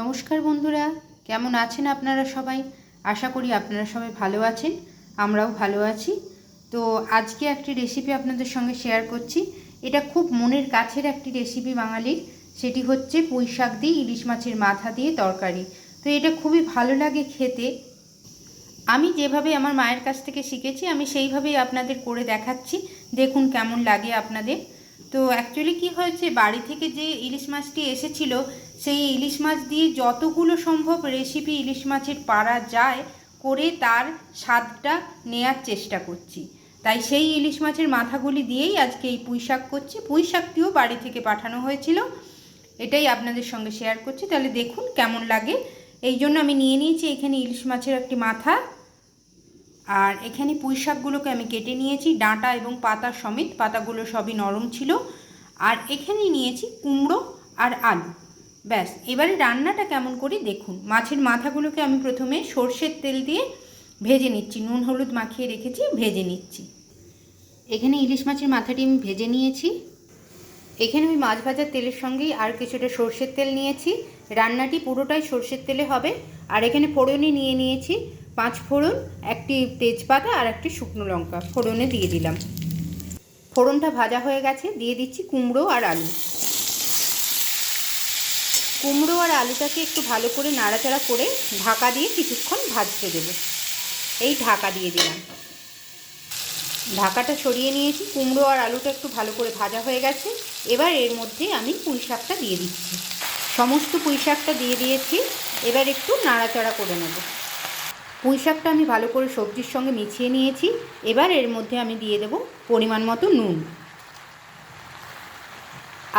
নমস্কার বন্ধুরা, কেমন আছেন আপনারা সবাই? আশা করি আপনারা সবাই ভালো আছেন, আমরাও ভালো আছি। তো আজকে একটি রেসিপি আপনাদের সঙ্গে শেয়ার করছি। এটা খুব মনের কাছের একটি রেসিপি বাঙালির। সেটি হচ্ছে পুঁই শাক দিয়ে ইলিশ মাছের মাথা দিয়ে তরকারি। তো এটা খুবই ভালো লাগে খেতে। আমি যেভাবে আমার মায়ের কাছ থেকে শিখেছি, আমি সেইভাবেই আপনাদের করে দেখাচ্ছি। দেখুন কেমন লাগে আপনাদের। তো অ্যাকচুয়ালি কি হয়েছে, বাড়ি থেকে যে ইলিশ মাছটি এসেছিল, সেই ইলিশ মাছ দিয়ে যতগুলো সম্ভব রেসিপি ইলিশ মাছের পারা যায় করে তার স্বাদটা নেয়ার চেষ্টা করছি। তাই সেই ইলিশ মাছের মাথাগুলি দিয়েই আজকে এই পুঁই শাক করছি। পুঁই শাকটিও বাড়ি থেকে পাঠানো হয়েছিল। এটাই আপনাদের সঙ্গে শেয়ার করছি। তাহলে দেখুন কেমন লাগে। এই জন্য আমি নিয়ে নিয়েছি এখানে ইলিশ মাছের একটি মাথা। আর এখানে পুঁই শাকগুলোকে আমি কেটে নিয়েছি, ডাঁটা এবং পাতা সমেত, পাতাগুলো সবই নরম ছিল। আর এখানে নিয়েছি কুমড়ো আর আলু। ব্যাস, এবারে রান্নাটা কেমন করি দেখুন। মাছের মাথাগুলোকে আমি প্রথমে সর্ষের তেল দিয়ে ভেজে নিচ্ছি। নুন, হলুদ মাখিয়ে রেখেছি, ভেজে নিচ্ছি। এখানে ইলিশ মাছের মাথাটি আমি ভেজে নিয়েছি। এখানে আমি মাছ ভাজার তেলের সঙ্গেই আর কিছুটা সর্ষের তেল নিয়েছি। রান্নাটি পুরোটাই সর্ষের তেলে হবে। আর এখানে ফোড়নে নিয়ে নিয়েছি পাঁচ ফোড়ন, একটি তেজপাতা আর একটি শুকনো লঙ্কা। ফোড়নে দিয়ে দিলাম। ফোড়নটা ভাজা হয়ে গেছে, দিয়ে দিচ্ছি কুমড়ো আর আলু। কুমড়ো আর আলুটাকে একটু ভালো করে নাড়াচাড়া করে ঢাকা দিয়ে কিছুক্ষণ ভাজতে দেবো। এই ঢাকা দিয়ে দিলাম। ঢাকাটা সরিয়ে নিয়েছি। কুমড়ো আর আলুটা একটু ভালো করে ভাজা হয়ে গেছে। এবার এর মধ্যে আমি পুঁই শাকটা দিয়ে দিচ্ছি। সমস্ত পুঁই শাকটা দিয়ে দিয়েছি। এবার একটু নাড়াচাড়া করে নেব। পুঁই শাকটা আমি ভালো করে সবজির সঙ্গে মিছিয়ে নিয়েছি। এবার এর মধ্যে আমি দিয়ে দেব পরিমাণ মতো নুন।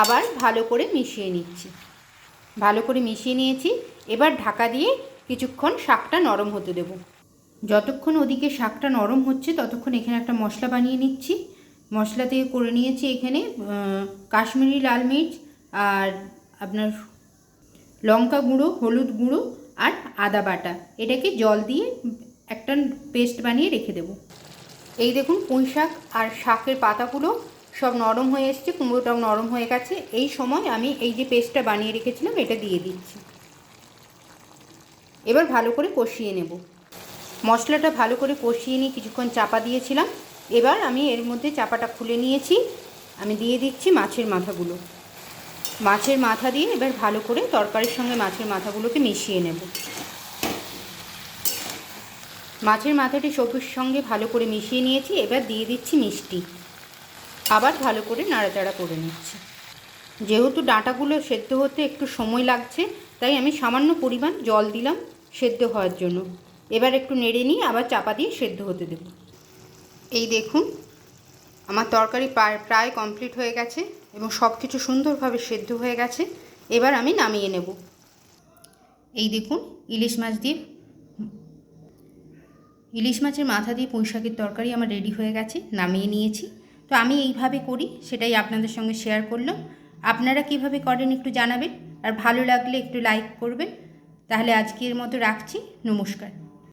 আবার ভালো করে মিশিয়ে নিচ্ছি। ভালো করে মিশিয়ে নিয়েছি। এবার ঢাকা দিয়ে কিছুক্ষণ শাকটা নরম হতে দেব। যতক্ষণ ওদিকে শাকটা নরম হচ্ছে, ততক্ষণ এখানে একটা মশলা বানিয়ে নিচ্ছি। মশলা থেকে করে নিয়েছি এখানে কাশ্মীরি লাল মির্চ আর আপনার লঙ্কা গুঁড়ো, হলুদ গুঁড়ো আর আদা বাটা। এটাকে জল দিয়ে একটা পেস্ট বানিয়ে রেখে দেব। এই দেখুন পুঁই শাক আর শাকের পাতাগুলো সব নরম হয়ে এসছে, কুমড়োটাও নরম হয়ে গেছে। এই সময় আমি এই যে পেস্টটা বানিয়ে রেখেছিলাম, এটা দিয়ে দিচ্ছি। এবার ভালো করে কষিয়ে নেব। মশলাটা ভালো করে কষিয়ে নিয়ে কিছুক্ষণ চাপা দিয়েছিলাম। এবার আমি এর মধ্যে চাপাটা খুলে নিয়েছি। আমি দিয়ে দিচ্ছি মাছের মাথাগুলো। মাছের মাথা দিয়ে এবার ভালো করে তরকারির সঙ্গে মাছের মাথাগুলোকে মিশিয়ে নেব। মাছের মাথাটি সবুজ সঙ্গে ভালো করে মিশিয়ে নিয়েছি, এবার দিয়ে দিচ্ছি মিষ্টি। আবার ভালো করে নাড়াচাড়া করে নিচ্ছি। যেহেতু ডাঁটাগুলো সেদ্ধ হতে একটু সময় লাগছে, তাই আমি সামান্য পরিমাণ জল দিলাম সেদ্ধ হওয়ার জন্য। এবার একটু নেড়ে নিয়ে আবার চাপা দিয়ে সেদ্ধ হতে দেব। এই দেখুন, আমার তরকারি প্রায় প্রায় কমপ্লিট হয়ে গেছে। এবং সব কিছু সুন্দরভাবে সেদ্ধ হয়ে গেছে। এবার আমি নামিয়ে নেব। এই দেখুন, ইলিশ মাছ দিয়ে ইলিশ মাছের মাথা দিয়ে পুঁই শাকের তরকারি আমার রেডি হয়ে গেছে, নামিয়ে নিয়েছি। তো আমি এইভাবে করি, সেটাই আপনাদের সঙ্গে শেয়ার করলাম। আপনারা কীভাবে করেন একটু জানাবেন, আর ভালো লাগলে একটু লাইক করবেন। তাহলে আজকের মতো রাখছি, নমস্কার।